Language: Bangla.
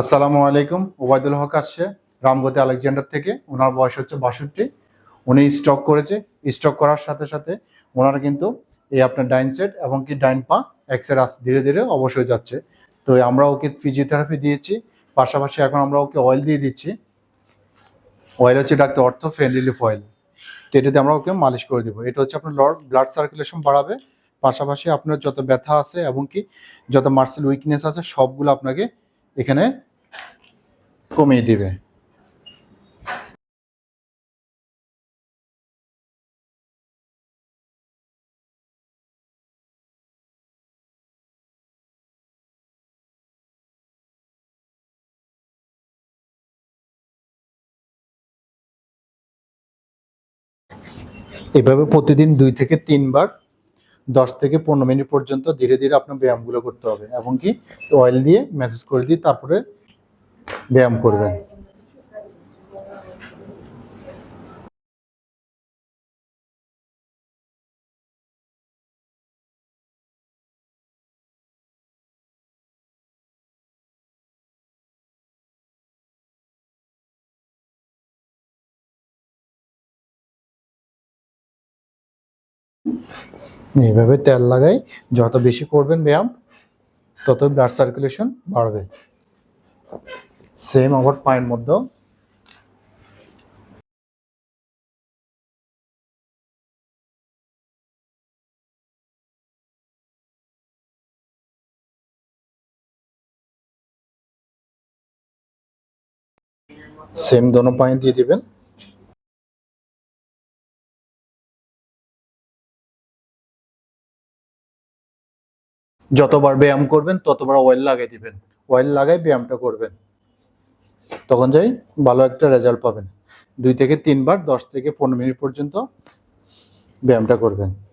আসসালামু আলাইকুম। ওবায়দুল হক আসছে রামগতি আলেকজান্ডার থেকে। ওনার বয়স হচ্ছে বাষট্টি। উনি স্টক করেছে। স্টক করার সাথে সাথে ওনারা কিন্তু এই আপনার ডাইন সেট এবং কি ডাইন পা এক্সের ধীরে ধীরে অবশ্যই যাচ্ছে। তো আমরা ওকে ফিজিওথেরাপি দিয়েছি। পাশাপাশি এখন আমরা ওকে অয়েল দিয়ে দিচ্ছি। অয়েল হচ্ছে ডাক্তার অর্থ ফেন রিলিফ অয়েল তো এটাতে আমরা ওকে মালিশ করে দেবো। এটা হচ্ছে আপনার লড ব্লাড সার্কুলেশন বাড়াবে। পাশাপাশি আপনার যত ব্যথা আছে এবং কি যত মার্সেল উইকনেস আছে, সবগুলো আপনাকে এখানে কমিয়ে দিবে। এভাবে প্রতিদিন দুই থেকে তিনবার দশ থেকে পনেরো মিনিট পর্যন্ত ধীরে ধীরে আপনার ব্যায়ামগুলো করতে হবে। এবং কি অয়েল দিয়ে ম্যাসেজ করে দিয়ে তারপরে ব্যায়াম করবেন। এইভাবে তেল লাগাই। যত বেশি করবেন ব্যায়াম, তত ব্লাড সার্কুলেশন বাড়বে। সেম আবার পায়ের মধ্যেও। সেম দোনো পায়ে দিয়ে দিবেন। যতবার ব্যায়াম করবেন, ততবার অয়েল লাগাই দিবেন। অয়েল লাগাই ব্যায়ামটা করবেন। তখন যাই ভালো একটা রেজাল্ট পাবেন। দুই থেকে তিনবার, দশ থেকে পনেরো মিনিট পর্যন্ত ব্যায়ামটা করবেন।